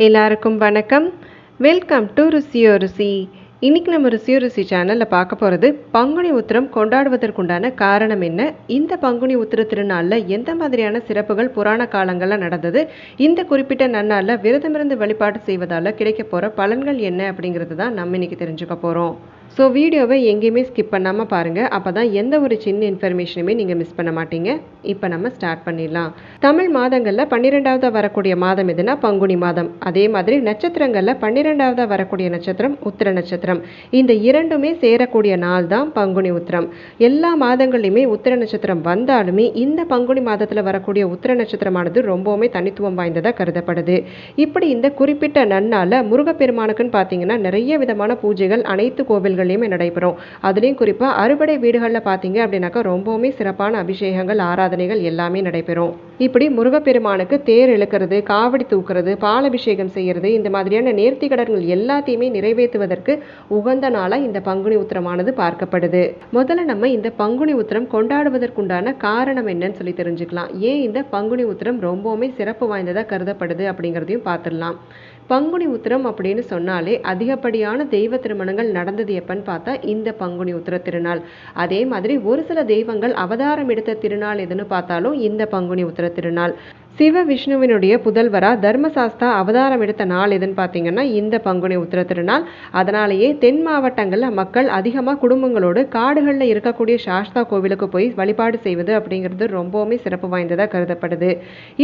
எல்லாருக்கும் வணக்கம். Welcome to ருசியோ ருசி இன்றைக்கி நம்ம ருசியோ ருசி சேனலில் பார்க்க போகிறது பங்குனி உத்திரம் கொண்டாடுவதற்குண்டான காரணம் என்ன? இந்த பங்குனி உத்திர திருநாளில் எந்த மாதிரியான சிறப்புகள் புராண காலங்களில் நடந்தது? இந்த குறிப்பிட்ட நன்னாளில் விரதமிருந்து வழிபாடு செய்வதால் கிடைக்க போகிற பலன்கள் என்ன அப்படிங்கிறது தான் நம்ம இன்றைக்கி தெரிஞ்சுக்க போகிறோம் ஸோ வீடியோவை எங்கேயுமே ஸ்கிப் பண்ணாமல் பாருங்கள் அப்போ தான் எந்த ஒரு சின்ன இன்ஃபர்மேஷனுமே நீங்கள் மிஸ் பண்ண மாட்டீங்க. இப்போ நம்ம ஸ்டார்ட் பண்ணிடலாம். தமிழ் மாதங்களில் பன்னிரெண்டாவதாக வரக்கூடிய மாதம் எதுனா பங்குனி மாதம். அதே மாதிரி நட்சத்திரங்களில் பன்னிரெண்டாவதாக வரக்கூடிய நட்சத்திரம் உத்திர நட்சத்திரம். இந்த இரண்டுமே சேரக்கூடிய நாள் தான் பங்குனி உத்திரம். எல்லா மாதங்கள்லையுமே உத்திர நட்சத்திரம் வந்தாலுமே இந்த பங்குனி மாதத்தில் வரக்கூடிய உத்திர நட்சத்திரமானது ரொம்பவுமே தனித்துவம் வாய்ந்ததாக கருதப்படுது. இப்படி இந்த குறிப்பிட்ட நன்னால முருகப்பெருமானுக்குன்னு பார்த்தீங்கன்னா நிறைய விதமான பூஜைகள் அனைத்து கோவில் கோவில்கள்லையுமே நடைபெறும். அதுலேயும் குறிப்பாக அறுபடை வீடுகளில் பார்த்தீங்க அப்படின்னாக்கா ரொம்பவுமே சிறப்பான அபிஷேகங்கள் ஆராதனைகள் எல்லாமே நடைபெறும். இப்படி முருகப்பெருமானுக்கு தேர் இழுக்கிறது காவடி தூக்குறது பாலபிஷேகம் செய்யறது இந்த மாதிரியான நேர்த்தி கடன்கள் எல்லாத்தையுமே நிறைவேற்றுவதற்கு உகந்த நாளாக இந்த பங்குனி உத்திரமானது பார்க்கப்படுது. முதல்ல நம்ம இந்த பங்குனி உத்திரம் கொண்டாடுவதற்குண்டான காரணம் என்னன்னு சொல்லி தெரிஞ்சுக்கலாம். ஏன் இந்த பங்குனி உத்திரம் ரொம்பவுமே சிறப்பு வாய்ந்ததாக கருதப்படுது அப்படிங்கிறதையும் பார்த்துடலாம் பங்குனி உத்திரம் அப்படின்னு சொன்னாலே அதிகப்படியான தெய்வ திருமணங்கள் நடந்தது எப்பன்னு பார்த்தா இந்த பங்குனி உத்திர திருநாள். அதே மாதிரி ஒரு சில தெய்வங்கள் அவதாரம் எடுத்த திருநாள் எதுன்னு பார்த்தாலும் இந்த பங்குனி உத்திர திருநாள். சிவ விஷ்ணுவினுடைய புதல்வரா தர்மசாஸ்தா அவதாரம் எடுத்த நாள் எதுன்னு பார்த்தீங்கன்னா இந்த பங்குனி உத்திர திருநாள். அதனாலேயே தென் மாவட்டங்களில் மக்கள் அதிகமாக குடும்பங்களோடு காடுகளில் இருக்கக்கூடிய சாஸ்தா கோவிலுக்கு போய் வழிபாடு செய்வது அப்படிங்கிறது ரொம்பவுமே சிறப்பு வாய்ந்ததாக கருதப்படுது.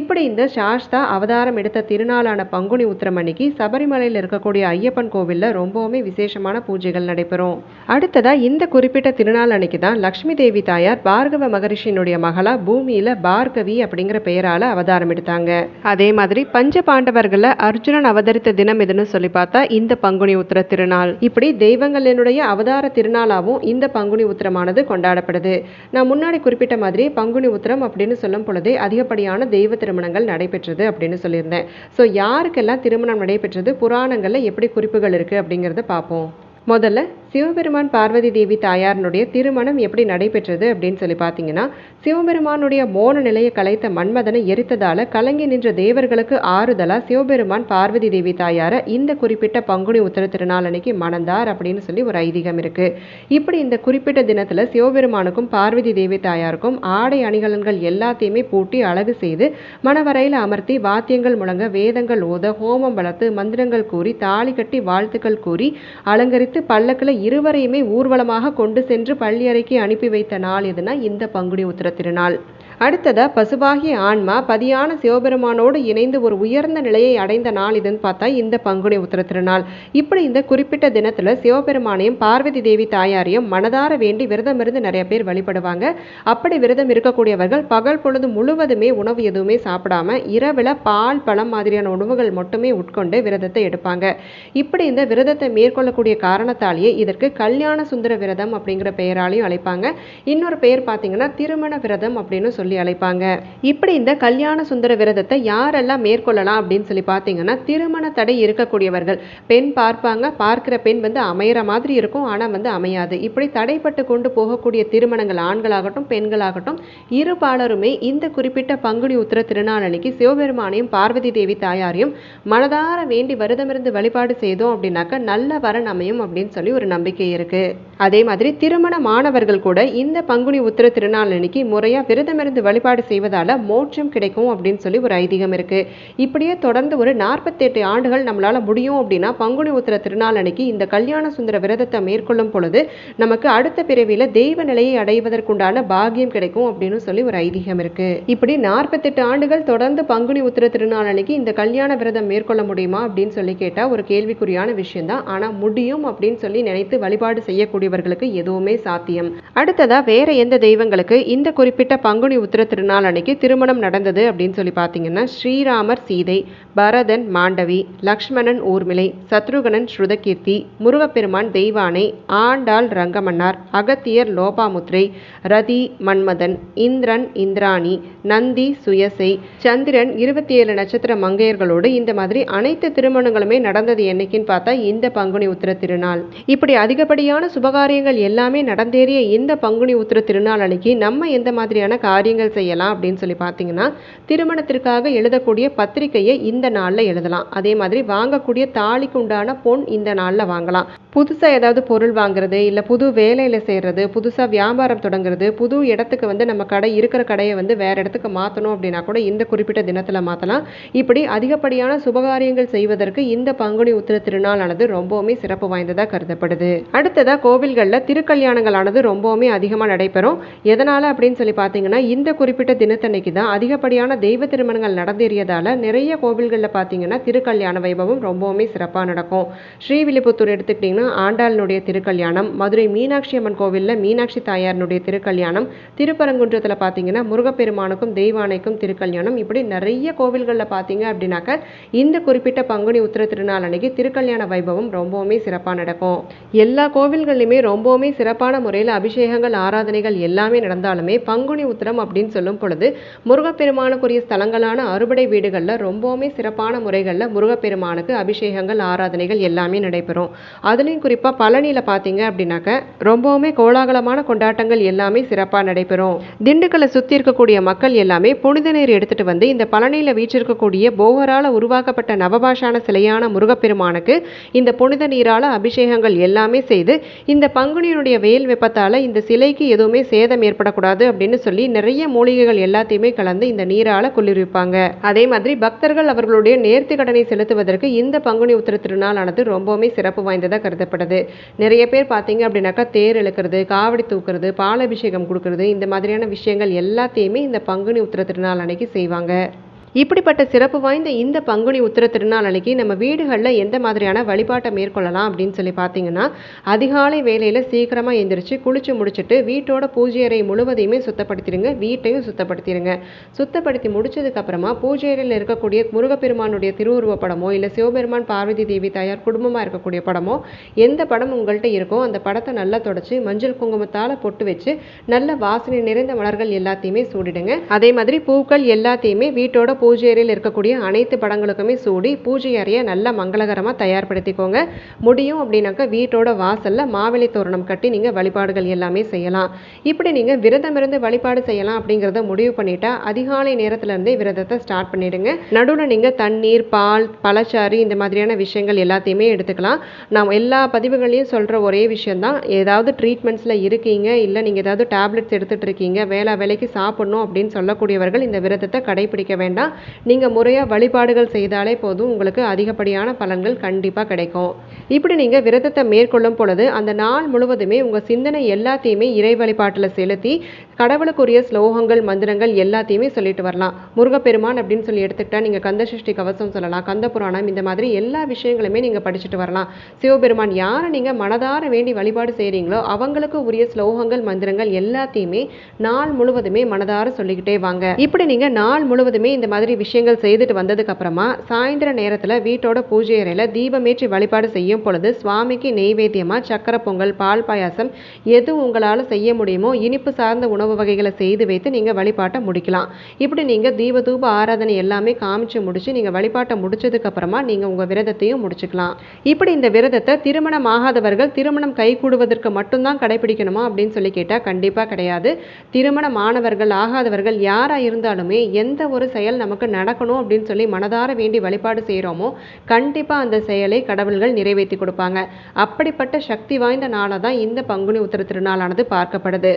இப்படி இந்த சாஸ்தா அவதாரம் எடுத்த திருநாளான பங்குனி உத்திரம் அன்னைக்கு சபரிமலையில் இருக்கக்கூடிய ஐயப்பன் கோவிலில் ரொம்பவுமே விசேஷமான பூஜைகள் நடைபெறும். அடுத்ததாக இந்த குறிப்பிட்ட திருநாள் அன்னைக்கு தான் லக்ஷ்மி தேவி தாயார் பார்கவ மகரிஷியினுடைய மகளா பூமியில் பார்கவி அப்படிங்கிற பெயரால் அவதாரம் எடுத்தாங்க அதே மாதிரி பஞ்ச பாண்டவர்களை அர்ஜுனன் அவதரித்த தினம் எதுன்னு சொல்லி பார்த்தா இந்த பங்குனி உத்திர திருநாள். இப்படி தெய்வங்களினுடைய அவதார திருநாளாகவும் இந்த பங்குனி உத்திரமானது கொண்டாடப்படுது. நான் முன்னாடி குறிப்பிட்ட மாதிரி பங்குனி உத்திரம் அப்படின்னு சொல்லும் பொழுதே அதிகப்படியான தெய்வ திருமணங்கள் நடைபெற்றது அப்படின்னு சொல்லியிருந்தேன். ஸோ யாருக்கெல்லாம் திருமணம் நடைபெற்றது புராணங்களில் எப்படி குறிப்புகள் இருக்கு அப்படிங்கிறத பார்ப்போம். முதல்ல சிவபெருமான் பார்வதி தேவி தாயாரனுடைய திருமணம் எப்படி நடைபெற்றது அப்படின்னு சொல்லி பார்த்தீங்கன்னா சிவபெருமானுடைய மோன நிலையை கலைத்த மன்மதனை எரித்ததால கலங்கி நின்ற தேவர்களுக்கு ஆறுதலா சிவபெருமான் பார்வதி தேவி தாயாரை இந்த குறிப்பிட்ட பங்குனி உத்தர திருநாள் அன்னைக்கு மணந்தார் அப்படின்னு சொல்லி ஒரு ஐதீகம் இருக்கு. இப்படி இந்த குறிப்பிட்ட தினத்துல சிவபெருமானுக்கும் பார்வதி தேவி தாயாருக்கும் ஆடை அணிகலன்கள் எல்லாத்தையுமே பூட்டி அழகு செய்து மணவரையில் அமர்த்தி வாத்தியங்கள் முழங்க வேதங்கள் ஓத ஹோமம் வளர்த்து மந்திரங்கள் கூறி தாலி கட்டி வாழ்த்துக்கள் கூறி அலங்கரித்து பல்லக்கில் இருவரையுமே ஊர்வலமாக கொண்டு சென்று பள்ளியறைக்கு அனுப்பி வைத்த நாள் எதுனா இந்த பங்குனி உத்திர திருநாள். அடுத்ததாக பசுபாகிய ஆன்மா பதியான சிவபெருமானோடு இணைந்து ஒரு உயர்ந்த நிலையை அடைந்த நாள் இதுன்னு பார்த்தா இந்த பங்குனி உத்திர திருநாள். இப்படி இந்த குறிப்பிட்ட தினத்தில் சிவபெருமானையும் பார்வதி தேவி தாயாரையும் மனதார வேண்டி விரதம் இருந்து நிறைய பேர் வழிபடுவாங்க. அப்படி விரதம் இருக்கக்கூடியவர்கள் பகல் பொழுது முழுவதுமே உணவு எதுவுமே சாப்பிடாம இரவில் பால் பழம் மாதிரியான உணவுகள் மட்டுமே உட்கொண்டு விரதத்தை எடுப்பாங்க. இப்படி இந்த விரதத்தை மேற்கொள்ளக்கூடிய காரணத்தாலேயே இதற்கு கல்யாண சுந்தர விரதம் அப்படிங்கிற பெயராலையும் அழைப்பாங்க. இன்னொரு பெயர் பார்த்தீங்கன்னா திருமண விரதம் அப்படின்னு சொல்லி சொல்லி அழைப்பாங்க. இப்படி இந்த கல்யாண சுந்தர விரதத்தை யாரெல்லாம் மேற்கொள்ளலாம் அப்படின்னு சொல்லி பார்த்தீங்கன்னா திருமண தடை இருக்கக்கூடியவர்கள். பெண் பார்ப்பாங்க பார்க்குற பெண் வந்து அமையிற மாதிரி இருக்கும் ஆனால் வந்து அமையாது. இப்படி தடைப்பட்டு கொண்டு போகக்கூடிய திருமணங்கள் ஆண்களாகட்டும் பெண்களாகட்டும் இரு பாலருமே இந்த குறிப்பிட்ட பங்குனி உத்திர திருநாள் சிவபெருமானையும் பார்வதி தேவி தாயாரையும் மனதார வேண்டி வருதமிருந்து வழிபாடு செய்தோம் அப்படின்னாக்கா நல்ல வரன் அமையும் அப்படின்னு சொல்லி ஒரு நம்பிக்கை இருக்கு. அதே மாதிரி திருமண மாணவர்கள் கூட இந்த பங்குனி உத்திர திருநாள் அன்னைக்கு முறையா விரதமிருந்து இது வழிபாடு செய்வதால மோட்சம் கிடைக்கும் அப்படின்னு சொல்லி ஒரு ஐதீகம் இருக்கு. இப்படியே தொடர்ந்து ஒரு நாற்பத்தெட்டு ஆண்டுகள் நம்மளால முடியும் அப்படின்னா பங்குனி உத்திர திருநாள் அன்னைக்கு இந்த கல்யாண சுந்தர விரதத்தை மேற்கொள்ளும் பொழுது நமக்கு அடுத்த பிறவியில தெய்வ நிலையை அடைவதற்குண்டான பாகியம் கிடைக்கும் அப்படின்னு சொல்லி ஒரு ஐதீகம் இருக்கு. இப்படி நாற்பத்தெட்டு ஆண்டுகள் தொடர்ந்து பங்குனி உத்திர திருநாள் அன்னைக்கு இந்த கல்யாண விரதம் மேற்கொள்ள முடியுமா அப்படின்னு சொல்லி கேட்டா ஒரு கேள்விக்குறியான விஷயம் தான் ஆனா முடியும் அப்படின்னு சொல்லி நினைத்து வழிபாடு செய்யக்கூடியவர்களுக்கு எதுவுமே சாத்தியம். அடுத்ததா வேற எந்த தெய்வங்களுக்கு இந்த குறிப்பிட்ட பங்குனி உத்திர திருநாள் அன்னைக்கு திருமணம் நடந்தது அப்படின்னு சொல்லி பார்த்தீங்கன்னா ஸ்ரீராமர் சீதை பரதன் மாண்டவி லக்ஷ்மணன் ஊர்மிளை சத்ருகனன் ஸ்ருதகீர்த்தி முருகப்பெருமான் தெய்வானை ஆண்டாள் ரங்கமன்னார் அகத்தியர் லோபாமுத்ரை ரதி மன்மதன் இந்திரன் இந்திராணி நந்தி சுயசை சந்திரன் இருபத்தி ஏழு நட்சத்திர மங்கையர்களோடு இந்த மாதிரி அனைத்து திருமணங்களுமே நடந்தது என்னைக்குன்னு பார்த்தா இந்த பங்குனி உத்திர திருநாள். இப்படி அதிகப்படியான சுபகாரியங்கள் எல்லாமே நடந்தேறிய இந்த பங்குனி உத்திர திருநாள் அன்னைக்கு நம்ம எந்த மாதிரியான காரியம் காரியங்கள் செய்யலாம் அப்படின்னு சொல்லி பார்த்தீங்கன்னா திருமணத்திற்காக எழுதக்கூடிய பத்திரிகையை இந்த நாளில் எழுதலாம். அதே மாதிரி வாங்கக்கூடிய தாலிக்கு உண்டான பொன் இந்த நாளில் வாங்கலாம். புதுசாக ஏதாவது பொருள் வாங்குறது இல்லை புது வேலையில் செய்கிறது புதுசாக வியாபாரம் தொடங்குறது புது இடத்துக்கு வந்து நம்ம கடை இருக்கிற கடையை வந்து வேறு இடத்துக்கு மாற்றணும் அப்படின்னா கூட இந்த குறிப்பிட்ட தினத்தில் மாற்றலாம் இப்படி அதிகப்படியான சுபகாரியங்கள் செய்வதற்கு இந்த பங்குனி உத்திர திருநாளானது ரொம்பவுமே சிறப்பு வாய்ந்ததாக கருதப்படுது. அடுத்ததாக கோவில்களில் திருக்கல்யாணங்களானது ரொம்பவுமே அதிகமாக நடைபெறும். எதனால் அப்படின்னு சொல்லி பார்த்தீங்கன்னா இந்த குறிப்பிட்ட தினத்தன்னைக்கு தான் அதிகப்படியான தெய்வ திருமணங்கள் நடந்தேறியதால் நிறைய கோவில்களில் பார்த்தீங்கன்னா திருக்கல்யாண வைபவம் ரொம்பவுமே சிறப்பாக நடக்கும். ஸ்ரீவில்லிபுத்தூர் எடுத்துக்கிட்டிங்கன்னா ஆண்டாளினுடைய திருக்கல்யாணம் மதுரை மீனாட்சி அம்மன் கோவிலில் மீனாட்சி தாயாரினுடைய திருக்கல்யாணம் திருப்பரங்குன்றத்தில் பார்த்தீங்கன்னா முருகப்பெருமானுக்கும் தெய்வானைக்கும் திருக்கல்யாணம். இப்படி நிறைய கோவில்களில் பார்த்தீங்க அப்படின்னாக்க இந்த குறிப்பிட்ட பங்குனி உத்திர திருநாள் அன்னைக்கு திருக்கல்யாண வைபவம் ரொம்பவுமே சிறப்பாக நடக்கும். எல்லா கோவில்கள்லையுமே ரொம்பவுமே சிறப்பான முறையில் அபிஷேகங்கள் ஆராதனைகள் எல்லாமே நடந்தாலுமே பங்குனி உத்திரம் அப்படின்னு சொல்லும் பொழுது முருகப்பெருமானுக்குரிய ஸ்தலங்களான அறுபடை வீடுகளில் ரொம்பவுமே சிறப்பான முறைகளில் முருகப்பெருமானுக்கு அபிஷேகங்கள் ஆராதனைகள் எல்லாமே நடைபெறும். அதுலேயும் குறிப்பாக பழனியில் பார்த்தீங்க அப்படின்னாக்க ரொம்பவுமே கோலாகலமான கொண்டாட்டங்கள் எல்லாமே சிறப்பாக நடைபெறும். திண்டுக்கல்லை சுற்றி இருக்கக்கூடிய மக்கள் எல்லாமே புனித நீர் எடுத்துட்டு வந்து இந்த பழனியில் வீச்சிருக்கக்கூடிய போகரால் உருவாக்கப்பட்ட நவபாஷான சிலையான முருகப்பெருமானுக்கு இந்த புனித நீரால் அபிஷேகங்கள் எல்லாமே செய்து இந்த பங்குனியினுடைய வெயில் வெப்பத்தால் இந்த சிலைக்கு எதுவுமே சேதம் ஏற்படக்கூடாது அப்படின்னு சொல்லி நிறைய மூலிகைகள் எல்லாத்தையுமே கலந்து இந்த நீரால் குளிர்விப்பாங்க அதே மாதிரி பக்தர்கள் அவர்களுடைய நேர்த்தி கடனை செலுத்துவதற்கு இந்த பங்குனி உத்திர திருநாளானது ரொம்பவுமே சிறப்பு வாய்ந்ததாக கருதப்படுது. நிறைய பேர் பார்த்தீங்க அப்படின்னாக்கா தேர் இழுக்கிறது காவடி தூக்குறது பாலாபிஷேகம் கொடுக்கறது இந்த மாதிரியான விஷயங்கள் எல்லாத்தையுமே இந்த பங்குனி உத்திர திருநாள் அன்னைக்கு செய்வாங்க. இப்படிப்பட்ட சிறப்பு வாய்ந்த இந்த பங்குனி உத்திர திருநாள் அன்னைக்கு நம்ம வீடுகளில் எந்த மாதிரியான வழிபாட்டை மேற்கொள்ளலாம் அப்படின்னு சொல்லி பார்த்தீங்கன்னா அதிகாலை வேலையில் சீக்கிரமாக எந்திரிச்சு குளிச்சு முடிச்சுட்டு வீட்டோட பூஜை அறை முழுவதையுமே சுத்தப்படுத்திடுங்க. வீட்டையும் சுத்தப்படுத்திடுங்க. சுத்தப்படுத்தி முடிச்சதுக்கப்புறமா பூஜை அறையில் இருக்கக்கூடிய முருகப்பெருமானுடைய திருவுருவ படமோ இல்லை சிவபெருமான் பார்வதி தேவி தாயார் குடும்பமாக இருக்கக்கூடிய படமோ எந்த படம் உங்கள்கிட்ட இருக்கோ அந்த படத்தை நல்லா தொடச்சி மஞ்சள் குங்குமத்தால் பொட்டு வச்சு நல்ல வாசனை நிறைந்த மலர்கள் எல்லாத்தையுமே சூடிடுங்க. அதே மாதிரி பூக்கள் எல்லாத்தையுமே வீட்டோட பூஜை அறையில் இருக்கக்கூடிய அனைத்து படங்களுக்குமே சூடி பூஜை அறையை நல்லா மங்களகரமாக தயார்படுத்திக்கோங்க. முடியும் அப்படின்னாக்கா வீட்டோட வாசலில் மாவிலை தோரணம் கட்டி நீங்கள் வழிபாடுகள் எல்லாமே செய்யலாம். இப்படி நீங்கள் விரதம் இருந்து வழிபாடு செய்யலாம் அப்படிங்கிறத முடிவு பண்ணிட்டா அதிகாலை நேரத்திலிருந்தே விரதத்தை ஸ்டார்ட் பண்ணிடுங்க. நடுவில் நீங்கள் தண்ணீர் பால் பழச்சாறு இந்த மாதிரியான விஷயங்கள் எல்லாத்தையுமே எடுத்துக்கலாம். நான் எல்லா பதிவுகளையும் சொல்கிற ஒரே விஷயம்தான். ஏதாவது ட்ரீட்மெண்ட்ஸில் இருக்கீங்க இல்லை நீங்கள் ஏதாவது டேப்லெட்ஸ் எடுத்துகிட்டு இருக்கீங்க வேளா வேலைக்கு சாப்பிடணும் அப்படின்னு சொல்லக்கூடியவர்கள் இந்த விரதத்தை கடைபிடிக்க வேண்டாம். நீங்கள் முறையாக வழிபாடுகள் செய்தாலே போதும் உங்களுக்கு அதிகப்படியான பலன்கள் கண்டிப்பாக கிடைக்கும். இப்படி நீங்கள் விரதத்தை மேற்கொள்ளும் பொழுது அந்த நாள் முழுவதுமே உங்கள் சிந்தனை எல்லாத்தையுமே இறை வழிபாட்டில் செலுத்தி கடவுளுக்குரிய ஸ்லோகங்கள் மந்திரங்கள் எல்லாத்தையுமே சொல்லிட்டு வரலாம். முருகப்பெருமான் அப்படின்னு சொல்லி எடுத்துக்கிட்டால் நீங்கள் கந்தசஷ்டி கவசம் சொல்லலாம் கந்த புராணம் இந்த மாதிரி எல்லா விஷயங்களுமே நீங்கள் படிச்சுட்டு வரலாம். சிவபெருமான் யாரை நீங்கள் மனதார வேண்டி வழிபாடு செய்கிறீங்களோ அவங்களுக்கு உரிய ஸ்லோகங்கள் மந்திரங்கள் எல்லாத்தையுமே நாள் முழுவதுமே மனதார சொல்லிக்கிட்டே வாங்க. இப்படி நீங்கள் நாள் முழுவதுமே இந்த மாதிரி விஷயங்கள் செய்துட்டு வந்ததுக்கு அப்புறமா சாயந்தர நேரத்தில் வீட்டோட பூஜை அறையில் தீபமேற்றி வழிபாடு செய்யும் பொழுது சுவாமிக்கு நெய்வேத்தியமாக சக்கரை பொங்கல் பால் பாயாசம் எது உங்களால் செய்ய முடியுமோ இனிப்பு சார்ந்த உணவு வகைகளை செய்து வைத்து நீங்கள் வழிபாட்டை முடிக்கலாம். இப்படி நீங்கள் தீப தூப ஆராதனை எல்லாமே காமிச்சு முடிச்சு நீங்கள் வழிபாட்டை முடிச்சதுக்கு அப்புறமா நீங்கள் உங்கள் விரதத்தையும் முடிச்சுக்கலாம். இப்படி இந்த விரதத்தை திருமணம் ஆகாதவர்கள் திருமணம் கைகூடுவதற்கு மட்டும்தான் கடைபிடிக்கணுமா அப்படின்னு சொல்லி கேட்டால் கண்டிப்பாக கிடையாது. திருமணம் ஆனவர்கள் ஆகாதவர்கள் யாராக இருந்தாலுமே எந்த ஒரு செயல் நமக்கு நடக்கணும் அப்படின்னு சொல்லி மனதார வேண்டி வழிபாடு செய்கிறோமோ கண்டிப்பாக அந்த செயலை கடவுள்கள் நிறைவேற்றி கொடுப்பாங்க. அப்படிப்பட்ட சக்தி வாய்ந்த நாளாக தான் இந்த பங்குனி உத்திர திருநாளானது பார்க்கப்படுது.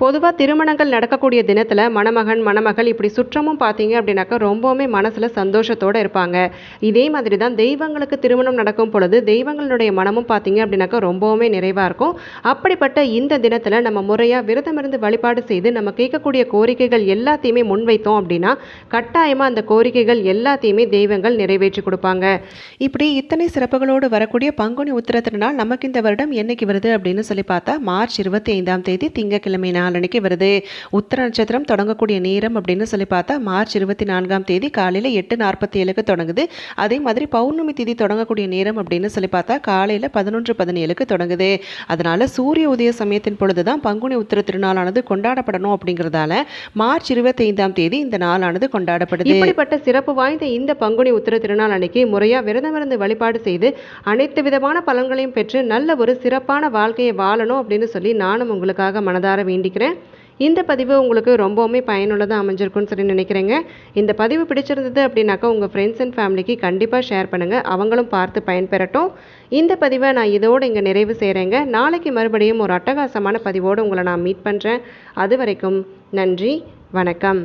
பொதுவாக திருமணங்கள் நடக்கக்கூடிய தினத்தில் மணமகன் மணமகள் இப்படி சுற்றமும் பார்த்தீங்க அப்படின்னாக்கா ரொம்பவுமே மனசில் சந்தோஷத்தோடு இருப்பாங்க. இதே மாதிரி தான் தெய்வங்களுக்கு திருமணம் நடக்கும் பொழுது தெய்வங்களுடைய மனமும் பார்த்தீங்க அப்படின்னாக்கா ரொம்பவுமே நிறைவாக இருக்கும். அப்படிப்பட்ட இந்த தினத்தில் நம்ம முறையாக விரதம் இருந்து வழிபாடு செய்து நம்ம கேட்கக்கூடிய கோரிக்கைகள் எல்லாத்தையுமே முன்வைத்தோம் அப்படின்னா கட்டாயமாக அந்த கோரிக்கைகள் எல்லாத்தையுமே தெய்வங்கள் நிறைவேற்றி கொடுப்பாங்க. இப்படி இத்தனை சிறப்புகளோடு வரக்கூடிய பங்குனி உத்திர திருநாள் நமக்கு இந்த வருடம் என்னைக்கு வருது அப்படின்னு சொல்லி பார்த்தா மார்ச் இருபத்தி ஐந்தாம் தேதி திங்கட்கிழமை நாளன்னைக்கு வருது உத்தர நட்சத்திரம் தொடங்கக்கூடிய நேரம் அப்படின்னு சொல்லி பார்த்தா மார்ச் இருபத்தி நான்காம் தேதி காலையில் எட்டு நாற்பத்தி ஏழுக்கு தொடங்குது. அதே மாதிரி பௌர்ணமி தேதி தொடங்கக்கூடிய நேரம் அப்படின்னு சொல்லி பார்த்தா காலையில் பதினொன்று பதினேழுக்கு தொடங்குது. அதனால சூரிய உதய சமயத்தின் பொழுது தான் பங்குனி உத்திர திருநாளானது கொண்டாடப்படணும் அப்படிங்கிறதால மார்ச் இருபத்தைந்தாம் தேதி இந்த நாளானது கொண்டாடப்படுது. இப்படிப்பட்ட சிறப்பு வாய்ந்த இந்த பங்குனி உத்திர திருநாள் அன்னைக்கு முறையாக விரதமிருந்து வழிபாடு செய்து அனைத்து விதமான பலன்களையும் பெற்று நல்ல ஒரு சிறப்பான வாழ்க்கையை வாழணும் அப்படின்னு சொல்லி நானும் உங்களுக்காக மனதார வேண்டிக்கிறேன். இந்த பதிவு உங்களுக்கு ரொம்பவுமே பயனுள்ளதாக அமைஞ்சிருக்குன்னு சொல்லி நினைக்கிறேங்க. இந்த பதிவு பிடிச்சிருந்தது அப்படின்னாக்கா உங்கள் ஃப்ரெண்ட்ஸ் அண்ட் ஃபேமிலிக்கு கண்டிப்பாக ஷேர் பண்ணுங்கள் அவங்களும் பார்த்து பயன்பெறட்டும். இந்த பதிவை நான் இதோடு இங்கே நிறைவு செய்கிறேங்க நாளைக்கு மறுபடியும் ஒரு அட்டகாசமான பதிவோடு உங்களை நான் மீட் பண்ணுறேன் அது வரைக்கும் நன்றி வணக்கம்.